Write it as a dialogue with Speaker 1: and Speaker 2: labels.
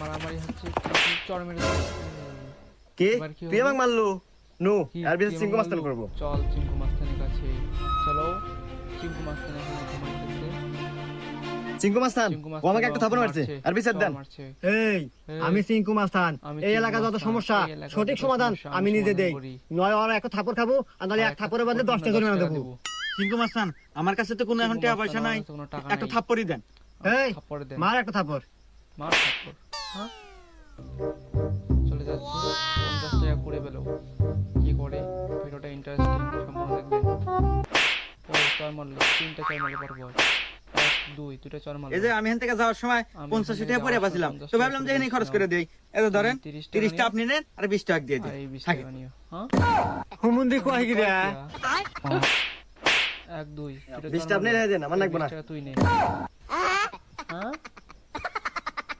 Speaker 1: মারামারি হচ্ছে তুই চড় মেরে
Speaker 2: কে তুই আমাকে মারলো? নো আর বিশেষ
Speaker 1: কি
Speaker 2: মাস্তান? করব।
Speaker 1: চল চিঙ্কু মাস্তানের কাছে। চলো চিঙ্কু মাস্তান এখানে ঘুমাইতেছে
Speaker 2: সিংহ মাস্তান ও আমাকে একটা থাপড় মারছে আর বিচার দেন।
Speaker 3: এই আমি মাস্তান। এই এলাকা যত সমস্যা সঠিক সমাধান আমি নিজে দেই। নয় আর একটা থাপড় খাব আর নাহলে এক থাপড়ের বদলে
Speaker 1: একটা
Speaker 3: দশটা
Speaker 1: থাপ্পড়
Speaker 3: জরিমানা
Speaker 1: টাকা
Speaker 3: দেবো।
Speaker 4: মাস্তান আমার কাছে তো কোনো এখন টাকা পয়সা নাই।
Speaker 1: টাকা
Speaker 4: একটা। থাপ্পড়ই দেন।
Speaker 3: এই মার একটা থাপড়।
Speaker 1: মার থাপ্পড় হ্যাঁ? চলে যাচ্ছে। পঞ্চাশ টাকা করে পেল। কি করে? ভিডিওটা ইন্টারেস্টিং সম্পূর্ণ দেখবেন চর মারলো তিনটা চর মারলে পর পর দুই দুটা চর মারলো।
Speaker 4: এই যে আমি এখান থেকে যাওয়ার সময় পঞ্চাশ টাকা পরে পাচ্ছিলাম তো ভাবলাম যে এখানেই খরচ করে দিই। এত ধরেন
Speaker 1: আমি 30 টাকা
Speaker 4: তিরিশটা আপনি নেন আর বিশ টাকা দিয়ে
Speaker 1: হ্যাঁ?
Speaker 3: হুমুন্দি কয় গিরা
Speaker 1: এক দুই
Speaker 2: বিশটা আপনি দেন, আমার লাগবে না।
Speaker 1: তুই নে।